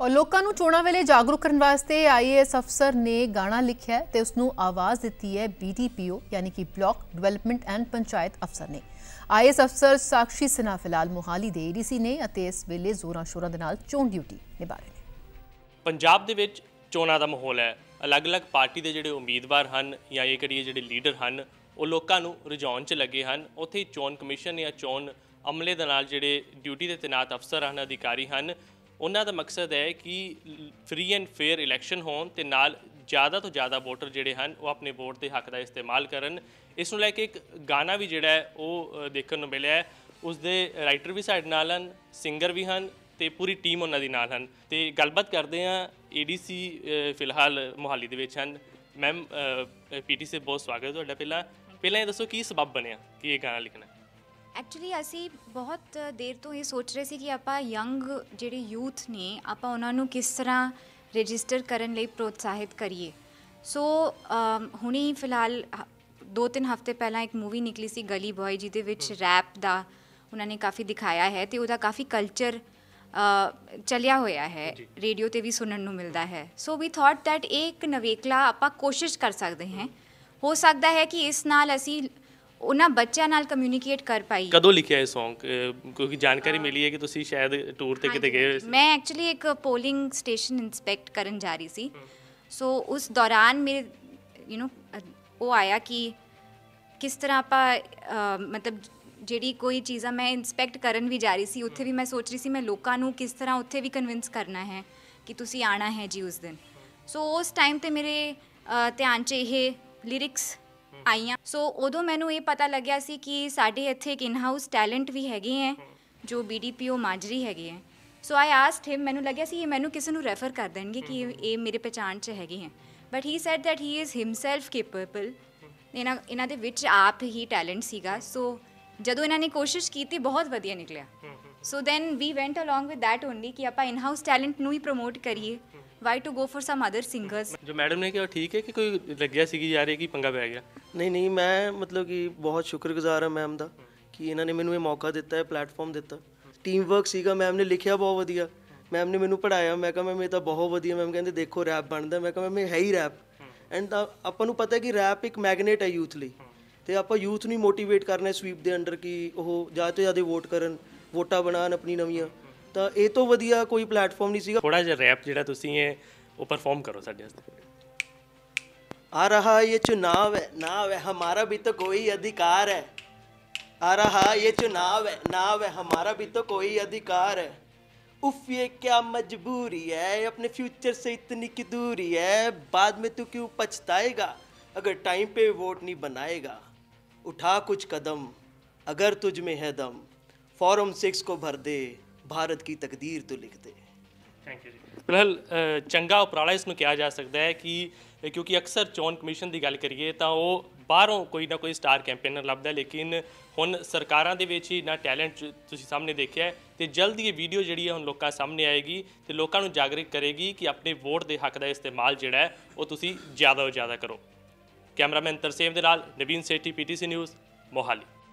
ਔਰ ਲੋਕਾਂ ਨੂੰ ਚੋਣਾਂ ਵੇਲੇ ਜਾਗਰੂਕ ਕਰਨ ਵਾਸਤੇ ਆਈਏਐਸ ਅਫਸਰ ਨੇ ਗਾਣਾ ਲਿਖਿਆ ਹੈ ਤੇ ਉਸ ਨੂੰ ਆਵਾਜ਼ ਦਿੱਤੀ ਹੈ ਬੀਡੀਪੀਓ, ਯਾਨੀ ਕਿ ਬਲਾਕ ਡਿਵੈਲਪਮੈਂਟ ਐਂਡ ਪੰਚਾਇਤ ਅਫਸਰ ਨੇ। ਆਈਏਐਸ ਅਫਸਰ ਸਾਕਸ਼ੀ ਸਿਨਹਾ ਫਿਲਹਾਲ ਮੋਹਾਲੀ ਦੇ ਏਡੀਸੀ ਨੇ ਅਤੇ ਇਸ ਵੇਲੇ ਜ਼ੋਰਾਂ ਸ਼ੋਰਾਂ ਦੇ ਨਾਲ ਚੋਣ ਡਿਊਟੀ ਨਿਭਾ ਰਹੇ ਨੇ। ਪੰਜਾਬ ਦੇ ਵਿੱਚ ਚੋਣਾਂ ਦਾ ਮਾਹੌਲ ਹੈ। ਅਲੱਗ-ਅਲੱਗ ਪਾਰਟੀ ਦੇ ਜਿਹੜੇ ਉਮੀਦਵਾਰ ਹਨ ਜਾਂ ਇਹ ਕਰੀਏ ਜਿਹੜੇ ਲੀਡਰ ਹਨ, ਉਹ ਲੋਕਾਂ ਨੂੰ ਰਿਝਾਉਣ 'ਚ ਲੱਗੇ ਹਨ। ਉੱਥੇ ਚੋਣ ਕਮਿਸ਼ਨ ਜਾਂ ਚੋਣ ਅਮਲੇ ਦੇ ਨਾਲ ਜਿਹੜੇ ਡਿਊਟੀ ਤੇ ਤੈਨਾਤ ਅਫਸਰ ਹਨ, ਅਧਿਕਾਰੀ ਹਨ ਉਹਨਾਂ ਦਾ ਮਕਸਦ ਹੈ ਕਿ ਫ੍ਰੀ ਐਂਡ ਫੇਅਰ ਇਲੈਕਸ਼ਨ ਹੋਣ ਤੇ ਨਾਲ ਜ਼ਿਆਦਾ ਤੋਂ ਜ਼ਿਆਦਾ ਵੋਟਰ ਜਿਹੜੇ ਹਨ, ਉਹ ਆਪਣੇ ਵੋਟ ਦੇ ਹੱਕ ਦਾ ਇਸਤੇਮਾਲ ਕਰਨ। ਇਸ ਨੂੰ ਲੈ ਕੇ ਇੱਕ ਗਾਣਾ ਵੀ ਜਿਹੜਾ ਹੈ, ਉਹ ਦੇਖਣ ਨੂੰ ਮਿਲਿਆ ਹੈ। ਉਸ ਦੇ ਰਾਈਟਰ ਵੀ ਸਾਡੇ ਨਾਲ ਹਨ ਸਿੰਗਰ ਵੀ ਹਨ ਤੇ ਪੂਰੀ ਟੀਮ ਉਹਨਾਂ ਦੀ ਨਾਲ ਹਨ। ਤੇ ਗੱਲਬਾਤ ਕਰਦੇ ਆ ਏਡੀਸੀ ਫਿਲਹਾਲ ਮੋਹਾਲੀ ਦੇ ਵਿੱਚ ਹਨ। ਮੈਮ ਪੀਟੀ ਸੇ ਬਹੁਤ ਸਵਾਗਤ ਹੈ ਤੁਹਾਡਾ ਪਹਿਲਾਂ। ਪਹਿਲਾਂ ਇਹ ਦੱਸੋ ਕੀ ਸਬਬ ਬਣਿਆ, ਕਿ ਇਹ ਗਾਣਾ ਲਿਖਣਾ ਐਕਚੁਅਲੀ ਅਸੀਂ ਬਹੁਤ ਦੇਰ ਤੋਂ ਇਹ ਸੋਚ ਰਹੇ ਸੀ ਕਿ ਆਪਾਂ ਯੰਗ ਜਿਹੜੇ ਯੂਥ ਨੇ ਆਪਾਂ ਉਹਨਾਂ ਨੂੰ ਕਿਸ ਤਰ੍ਹਾਂ ਰਜਿਸਟਰ ਕਰਨ ਲਈ ਪ੍ਰੋਤਸਾਹਿਤ ਕਰੀਏ। ਸੋ ਹੁਣੀ ਫਿਲਹਾਲ ਹ- ਦੋ ਤਿੰਨ ਹਫ਼ਤੇ ਪਹਿਲਾਂ ਇੱਕ ਮੂਵੀ ਨਿਕਲੀ ਸੀ ਗਲੀ ਬॉय ਜਿਹਦੇ ਵਿੱਚ ਰੈਪ ਦਾ ਉਹਨਾਂ ਨੇ ਕਾਫੀ ਦਿਖਾਇਆ ਹੈ ਤੇ ਉਹਦਾ ਕਾਫੀ ਕਲਚਰ ਚੱਲਿਆ ਹੋਇਆ ਹੈ। ਰੇਡੀਓ ਤੇ ਵੀ ਸੁਣਨ ਨੂੰ ਮਿਲਦਾ ਹੈ। ਸੋ ਵੀ ਥਾਟ ਇਹ ਇੱਕ ਨਵੇਕਲਾ ਆਪਾਂ ਕੋਸ਼ਿਸ਼ ਕਰ ਸਕਦੇ ਹਾਂ। ਹੋ ਸਕਦਾ ਹੈ ਕਿ ਇਸ ਨਾਲ ਅਸੀਂ ਉਹਨਾਂ ਬੱਚਿਆਂ ਨਾਲ ਕਮਿਊਨੀਕੇਟ ਕਰ ਪਾਈਏ ਕਦੋਂ ਲਿਖਿਆ ਇਹ Song? ਕਿਉਂਕਿ ਜਾਣਕਾਰੀ ਮਿਲੀ ਹੈ ਕਿ ਤੁਸੀਂ ਸ਼ਾਇਦ ਟੂਰ ਤੇ ਕਿਤੇ ਗਏ ਸੀ। ਮੈਂ ਐਕਚੁਅਲੀ ਇੱਕ ਪੋਲਿੰਗ ਸਟੇਸ਼ਨ ਇਨਸਪੈਕਟ ਕਰਨ ਜਾ ਰਹੀ ਸੀ। ਸੋ ਉਸ ਦੌਰਾਨ ਮੇਰੇ ਯੂ نو ਉਹ ਆਇਆ ਕਿ ਕਿਸ ਤਰ੍ਹਾਂ ਆਪਾਂ ਮਤਲਬ ਜਿਹੜੀ ਕੋਈ ਚੀਜ਼ਾਂ ਮੈਂ ਇਨਸਪੈਕਟ ਕਰਨ ਵੀ ਜਾ ਰਹੀ ਸੀ ਉੱਥੇ ਵੀ ਮੈਂ ਸੋਚ ਰਹੀ ਸੀ ਮੈਂ ਲੋਕਾਂ ਨੂੰ ਕਿਸ ਤਰ੍ਹਾਂ ਉੱਥੇ ਵੀ ਕਨਵਿੰਸ ਕਰਨਾ ਹੈ ਕਿ ਤੁਸੀਂ ਆਣਾ ਹੈ ਜੀ ਉਸ ਦਿਨ। ਸੋ ਉਸ ਟਾਈਮ ਤੇ ਮੇਰੇ ਧਿਆਨ 'ਚ ਇਹ ਲਿਰਿਕਸ ਆਈਆਂ। ਸੋ ਉਦੋਂ ਮੈਨੂੰ ਇਹ ਪਤਾ ਲੱਗਿਆ ਸੀ ਕਿ ਸਾਡੇ ਇੱਥੇ ਇੱਕ ਇਨ ਹਾਊਸ ਟੈਲੈਂਟ ਵੀ ਹੈਗੇ ਹੈ ਜੋ ਬੀਡੀਪੀਓ ਮਾਜਰੀ ਹੈਗੇ ਹੈ ਸੋ ਆਈ ਆਸਕਡ ਹਿਮ ਮੈਨੂੰ ਲੱਗਿਆ ਸੀ ਇਹ ਮੈਨੂੰ ਕਿਸੇ ਨੂੰ ਰੈਫਰ ਕਰ ਦੇਣਗੇ ਕਿ ਇਹ- ਮੇਰੇ ਪਛਾਣ 'ਚ ਹੈਗੇ ਹੈ but he said that he is himself capable. ਇਹਨਾਂ ਇਹਨਾਂ ਦੇ ਵਿੱਚ ਆਪ ਹੀ ਟੈਲੈਂਟ ਸੀਗਾ। ਸੋ ਜਦੋਂ ਇਹਨਾਂ ਨੇ ਕੋਸ਼ਿਸ਼ ਕੀਤੀ ਬਹੁਤ ਵਧੀਆ ਨਿਕਲਿਆ। So then we went along with that only ਕਿ ਆਪਾਂ ਇਨ ਹਾਊਸ ਟੈਲੈਂਟ ਨੂੰ ਹੀ ਪ੍ਰਮੋਟ ਕਰੀਏ। Why to go for some other singers ਜੋ ਮੈਡਮ ਨੇ ਕਿਹਾ ਠੀਕ ਹੈ ਕਿ ਕੋਈ ਲੱਗਿਆ ਸੀ ਕਿ ਯਾਰ ਇਹ ਕੀ ਪੰਗਾ ਪੈ ਗਿਆ? ਨਹੀਂ ਨਹੀਂ, ਮੈਂ ਮਤਲਬ ਕਿ ਬਹੁਤ ਸ਼ੁਕਰਗੁਜ਼ਾਰ ਹਾਂ ਮੈਮ ਦਾ ਕਿ ਇਹਨਾਂ ਨੇ ਮੈਨੂੰ ਇਹ ਮੌਕਾ ਦਿੱਤਾ ਹੈ ਪਲੇਟਫਾਰਮ ਦਿੱਤਾ। ਟੀਮ ਵਰਕ ਸੀਗਾ ਮੈਮ ਨੇ ਲਿਖਿਆ ਬਹੁਤ ਵਧੀਆ। ਮੈਮ ਨੇ ਮੈਨੂੰ ਪੜਾਇਆ ਮੈਂ ਕਿਹਾ ਮੈਮ ਇਹ ਤਾਂ ਬਹੁਤ ਵਧੀਆ। ਮੈਮ ਕਹਿੰਦੇ, ਦੇਖੋ ਰੈਪ ਬਣਦਾ। ਮੈਂ ਕਿਹਾ ਮੈਮ ਇਹ ਹੈ ਹੀ ਰੈਪ ਐਂਡ ਆਪਾਂ ਨੂੰ ਪਤਾ ਹੈ ਕਿ ਰੈਪ ਇੱਕ ਮੈਗਨੇਟ ਹੈ ਯੂਥ ਲਈ। ਤੇ ਆਪਾਂ ਯੂਥ ਨੂੰ ਮੋਟੀਵੇਟ ਕਰਨਾ ਸਵੀਪ ਦੇ ਅੰਡਰ ਕਿ ਉਹ ਜ਼ਿਆਦਾ ਤੋਂ ਜ਼ਿਆਦਾ ਵੋਟ ਕਰਨ, ਵੋਟਾਂ ਬਣਾਉਣ ਆਪਣੀ ਨਵੀਆਂ। ਤਾਂ ਇਹ ਤੋਂ ਵਧੀਆ ਕੋਈ ਪਲੇਟਫਾਰਮ ਨਹੀਂ ਸੀਗਾ। ਥੋੜਾ ਜਿਹਾ ਰੈਪ ਜਿਹੜਾ ਤੁਸੀਂ ਇਹ ਉਹ ਪਰਫਾਰਮ ਕਰੋ ਸਾਡੇ ਵਾਸਤੇ। आ रहा ये चुनाव है, नाव है, हमारा भी तो कोई अधिकार है। आ रहा ये चुनाव है, नाव है, हमारा भी तो कोई अधिकार है। उफ, ये क्या मजबूरी है अपने फ्यूचर से इतनी की दूरी है, बाद में तू क्यों पछताएगा? अगर टाइम पे वोट नहीं बनाएगा, उठा कुछ कदम, अगर तुझ में है दम, फॉरम सिक्स को भर दे, भारत की तकदीर तो लिख दे। ਥੈਂਕ ਯੂ ਜੀ ਫਿਲਹਾਲ ਚੰਗਾ ਉਪਰਾਲਾ ਇਸ ਨੂੰ ਕਿਹਾ ਜਾ ਸਕਦਾ ਹੈ ਕਿ ਕਿਉਂਕਿ ਅਕਸਰ ਚੋਣ ਕਮਿਸ਼ਨ ਦੀ ਗੱਲ ਕਰੀਏ ਤਾਂ ਉਹ ਬਾਹਰੋਂ ਕੋਈ ਨਾ ਕੋਈ ਸਟਾਰ ਕੈਂਪੇਨਰ ਲੱਭਦਾ ਲੇਕਿਨ ਹੁਣ ਸਰਕਾਰਾਂ ਦੇ ਵਿੱਚ ਹੀ ਨਾ ਟੈਲੈਂਟ ਤੁਸੀਂ ਸਾਹਮਣੇ ਦੇਖਿਆ ਹੈ ਤੇ ਜਲਦ ਇਹ ਵੀਡੀਓ ਜਿਹੜੀ ਹੈ ਹੁਣ ਲੋਕਾਂ ਸਾਹਮਣੇ ਆਏਗੀ ਤੇ ਲੋਕਾਂ ਨੂੰ ਜਾਗਰਿਤ ਕਰੇਗੀ ਕਿ ਆਪਣੇ ਵੋਟ ਦੇ ਹੱਕ ਦਾ ਇਸਤੇਮਾਲ ਜਿਹੜਾ ਹੈ ਉਹ ਤੁਸੀਂ ਜ਼ਿਆਦਾ ਤੋਂ ਜ਼ਿਆਦਾ ਕਰੋ। ਕੈਮਰਾਮੈਨ ਤਰਸੇਮ ਦੇ ਨਾਲ ਨਵੀਨ ਸੇਠੀ, ਪੀਟੀਸੀ ਨਿਊਜ਼, ਮੋਹਾਲੀ।